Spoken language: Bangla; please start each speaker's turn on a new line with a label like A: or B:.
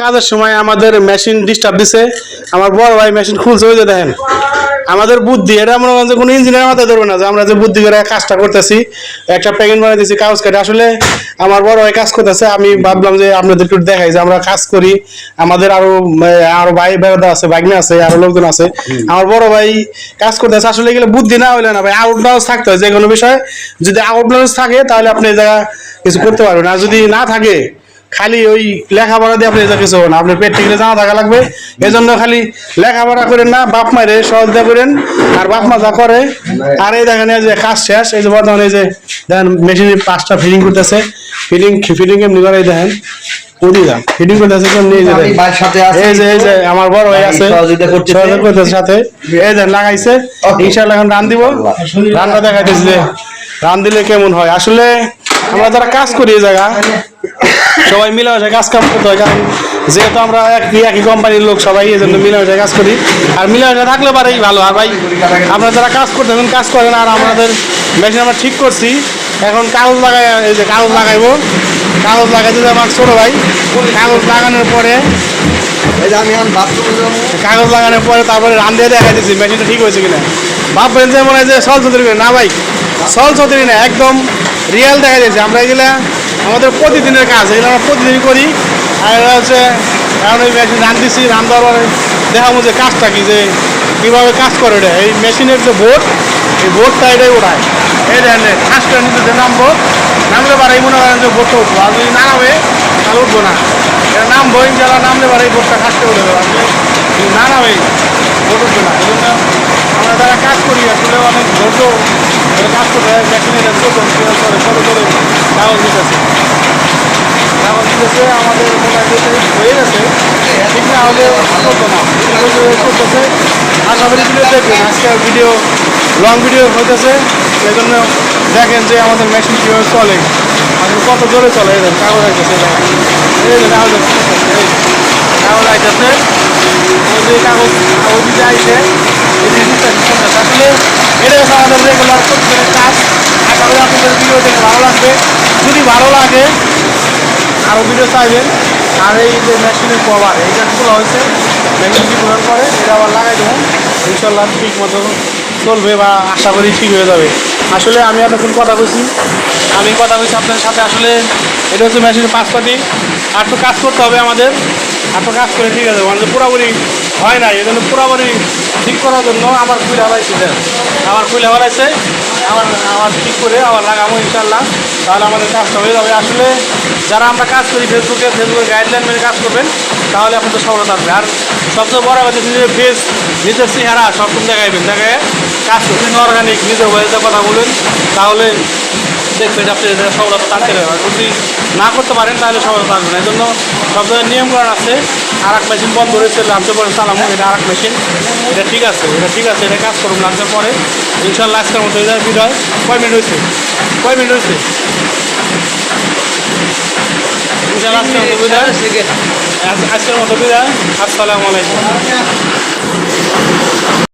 A: কাজের সময় আমাদের মেশিন ডিস্টার্ব দিছে। আমার বড় ভাই মেশিন খুলছে, ওই যে দেখেন। আমাদের বুদ্ধি, এটা মনে করেন যে কোনো ইঞ্জিনিয়ার মাথায় ধরবে না যে আমরা যে বুদ্ধি করে কাজটা করতেছি, একটা প্যাকেট বানিয়ে দিচ্ছি কাগজ কাটে। আসলে আমার বড় ভাই কাজ করতেছে, আমি ভাবলাম যে আপনাদের একটু দেখাই যে আমরা কাজ করি। আমাদের আরও আরও ভাই বেড়া আছে বাগনে আছে, আরও লোকজন আছে। আমার বড় ভাই কাজ করতেছে, আসলে এগুলো বুদ্ধি না হইলে না ভাই আউট নলেজ থাকতে হয়। যে কোনো বিষয় যদি আউট নলেজ থাকে, তাহলে আপনি এই জায়গা কিছু করতে পারবেন। আর যদি না থাকে খালি ওই লেখাপড়া দিয়ে আপনি কিছু হবে না। আপনার পেট থেকে জানা থাকা লাগবে। এই জন্য খালি লেখাপড়া করেন না বাপ মায়ের সহযোগিতা করেন আর বাপ মা যা করে। আর এই দেখেন যে কাজ শেষ এই যে বর্তমানে এই যে দেখেন মেশিনে পাঁচটা ফিটিং করতেছে। ফিটিং ফিটিং কেমনি করে দেখেন উঠি যান। ফিটিং করতেছে কেমনি? এই যে। এই যে এই যে আমার বড় ভাই আছে
B: সহযোগিতা করতেছে।
A: সাথে। এই যে লাগাইছে. ইনশাআল্লাহ এখন রান দিব। রানটা দেখাইতেছি যে রান দিলে কেমন হয়। আসলে আমরা যারা কাজ করি এই জায়গা সবাই মিলেমিশে কাজ কাম করতে হয় কারণ যেহেতু আমরা একই একই কোম্পানির লোক সবাই এই জন্য মিলেমিশে কাজ করি। আর মিলেমিশে থাকলে পারেই ভালো। আর ভাই আপনারা যারা কাজ করতেছেন কাজ করেন আর আমাদের মেশিন আমরা ঠিক করছি এখন কাগজ লাগাই এই যে কাগজ লাগাইবো। কাগজ লাগাইতে আমার ছোটো ভাই কাগজ লাগানোর পরে
B: এখন
A: কাগজ লাগানোর পরে তারপরে রান দিয়ে দেখা দিচ্ছি মেশিনটা ঠিক হয়েছে কিনা। ভাববেন যে মনে হয় যে সল চৌধুরী না ভাই সল চৌধুরী না একদম রিয়েল দেখা যাচ্ছে। আমরা এগুলা আমাদের প্রতিদিনের কাজ, এগুলো আমরা প্রতিদিন করি। আর এটা হচ্ছে, এখন ওই মেশিন রান দিচ্ছি রান দেওয়ার পরে দেখাবো যে কাজটা কি, যে কীভাবে কাজ করে এটা। এই মেশিনের যে বোর্ড এই বোর্ডটা এটাই ওঠায়। এই দেখেন ফার্স্টটা যে নামবো নামলে পারে এই মনে করেন যে বোর্ডটা উঠবো। আর যদি না নামে, তাহলে উঠবো না। এটা নামবো ইনশাল্লাহ নামলে পারে এই বোর্ডটা ফার্স্টে উঠে দেবো আসলে না নামে বোর্ড উঠবে না। এই জন্য আমরা যারা কাজ করি, আসলে অনেক ধৈর্য কাজ করতে মেশিনে চলতে করে করে করে কাগজ দিতেছে কাগজ দিতেছে আমাদের মোটামুটি হয়ে গেছে। ঠিক না হলে না। করতেছে। আশা করি ভিডিও দেখবেন আজকে ভিডিও লং ভিডিও হইতেছে। সেই জন্য দেখেন যে আমাদের মেশিন কীভাবে চলে। আসলে কত জোরে চলে দেখেন, কাগজ আইতেছে এই কাগজ আইতেছে, কাগজ কাগজ আইছে আসলে এটা আমাদের রেগুলার কাজ। আশা করি আপনাদের ভিডিও দেখে ভালো লাগবে। যদি ভালো লাগে। আরও ভিডিও চাইবেন। আর এই যে মেশিনের কভার এইটা খোলা হয়েছে। মেশিনটি খোলার পরে এটা আবার লাগাই দেবো। ইনশাল্লাহ ঠিক মতো চলবে বা আশা করি ঠিক হয়ে যাবে। আসলে আমি এতক্ষণ কথা বলছি। আমি কথা বলছি আপনার সাথে। আসলে এটা হচ্ছে মেশিনের পাঁচপাতি আর তো কাজ করতে হবে আমাদের। আর তো কাজ করে ঠিক আছে। মানে পুরোপুরি হয় নাই। এই জন্য পুরোপুরি ঠিক করার জন্য আমার খুলে হারাইছে আমার খুলে হারাইছে আমার আবার ঠিক করে আবার লাগাবো ইনশাল্লাহ তাহলে আমাদের কাজটা হয়ে যাবে। আসলে যারা আমরা কাজ করি ফেসবুকে ফেসবুকে গাইডলাইন মেনে কাজ করবেন, তাহলে আপনাদের সফলতা আসবে। আর সবচেয়ে বড় কথা নিজের ফেস নিজের চেহারা সবরকম দেখাইবেন। দেখায় কাজ করবেন অর্গানিক নিজের বয়সে কথা বলবেন তাহলে দেখবেন আপনি সফলতা টানতে হবে যদি না করতে পারেন, তাহলে সফলতা আসবে না। এই জন্য সব ধরনের নিয়মকরণ আছে। আর এক মেশিন বন্ধ রয়েছে লাঞ্চের পরে চালামো এটা আর এক মেশিন এটা ঠিক আছে, এটা ঠিক আছে, এটা কাজ করুন, লাঞ্চের পরে। ইনশাল্লাহ আজকের মতো এটা বিদায়। কয় মিনিট হয়েছে কয় মিনিট হয়েছে আজকের মতো বিদায়। আসসালামু আলাইকুম।